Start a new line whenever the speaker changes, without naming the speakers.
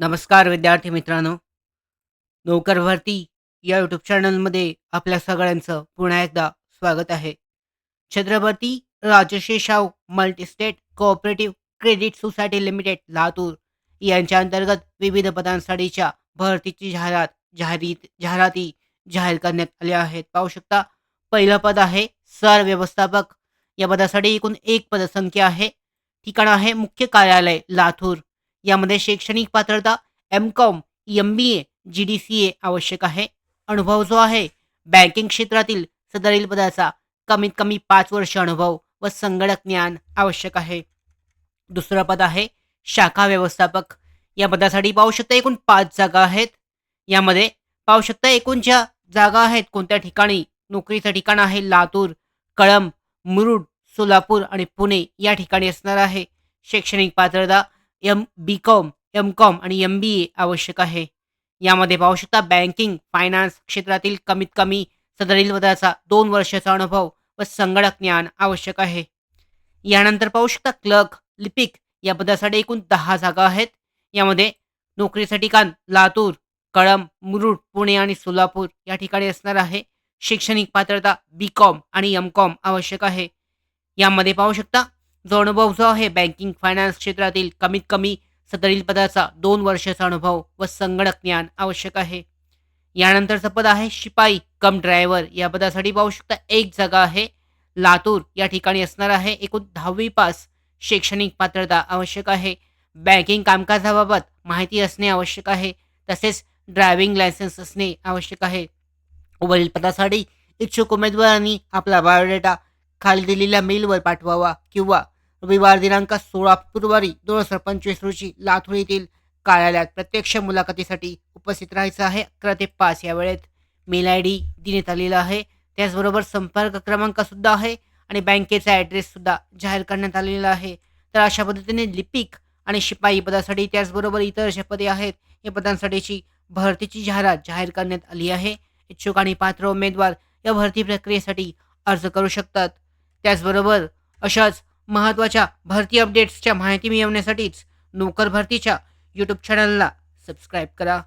नमस्कार विद्यार्थी मित्रांनो. नोकर भरती या यूट्यूब चॅनलमध्ये आपल्या सगळ्यांचं पुन्हा एकदा स्वागत आहे. Chhatrapati Rajarshi Shahu multistate cooperative credit society limited Latur यांच्या अंतर्गत विविध पदांसाठीच्या भरतीची जाहिरात जाहिरीत जाहिराती जाहीर करण्यात आल्या आहेत. पाहू शकता पहिलं पद आहे सर व्यवस्थापक. या पदासाठी एकूण एक पदसंख्या आहे. ठिकाण आहे मुख्य कार्यालय लातूर. यामध्ये शैक्षणिक पात्रता M com M B A G D C A आवश्यक आहे. अनुभव जो आहे बँकिंग क्षेत्रातील सदरील पदाचा कमीत कमी पाच वर्ष अनुभव व संगणक ज्ञान आवश्यक आहे. दुसरं पद आहे शाखा व्यवस्थापक. या पदासाठी पाहू शकता एकूण पाच जागा आहेत. यामध्ये पाहू शकता एकूण ज्या जागा आहेत. कोणत्या ठिकाणी? नोकरीचं ठिकाण आहे लातूर कळंब मुरुड सोलापूर आणि पुणे या ठिकाणी असणार आहे. शैक्षणिक पात्रता M B com M com आणि एम बी ए आवश्यक आहे. यामध्ये पाहू शकता बँकिंग फायनान्स क्षेत्रातील कमीत कमी सदरील पदाचा दोन वर्षाचा अनुभव व संगणक ज्ञान आवश्यक आहे. यानंतर पाहू शकता क्लर्क लिपिक या पदासाठी एकूण दहा जागा आहेत. यामध्ये नोकरीसाठी ठिकाण लातूर कळंब मुरुड पुणे आणि सोलापूर या ठिकाणी असणार आहे. शैक्षणिक पात्रता बी कॉम आणि एम कॉम आवश्यक आहे. यामध्ये पाहू शकता जो अनुभव जो आहे बँकिंग फायनान्स क्षेत्रातील कमीत कमी सदरील पदाचा दोन वर्षाचा अनुभव व संगणक ज्ञान आवश्यक आहे. यानंतरचं पद आहे शिपाई कम ड्रायव्हर या पदासाठी पाहू शकता एक जागा आहे लातूर. या ठिकाणी असणार आहे एकूण दहावी पास शैक्षणिक पात्रता आवश्यक आहे. बँकिंग कामकाजाबाबत माहिती असणे आवश्यक आहे. तसेच ड्रायव्हिंग लायसन्स असणे आवश्यक आहे. वरील पदासाठी इच्छुक उमेदवारांनी आपला बायोडेटा खाली दिलेल्या मेलवर पाठवावा किंवा रविवार दिनांक सोळा फेब्रुवारी दोन हजार पंचवीस रोजी लातूर येथील कार्यालयात प्रत्यक्ष मुलाखतीसाठी उपस्थित राहायचं आहे. अकरा ते पाच या वेळेत मेल आय डी देण्यात आलेला आहे. त्याचबरोबर संपर्क क्रमांक सुद्धा आहे आणि बँकेचा ॲड्रेस सुद्धा जाहीर करण्यात आलेला आहे. तर अशा पद्धतीने लिपिक आणि शिपाई पदासाठी त्याचबरोबर इतर जे पदे आहेत या पदांसाठीची भरतीची जाहिरात जाहीर करण्यात आली आहे. इच्छुक आणि पात्र उमेदवार या भरती प्रक्रियेसाठी अर्ज करू शकतात. त्याचबरोबर अशाच महत्त्वाच्या भरती अपडेट्सच्या माहिती मिळवण्यासाठीच नोकर भरतीच्या यूट्यूब चॅनलला सबस्क्राईब करा.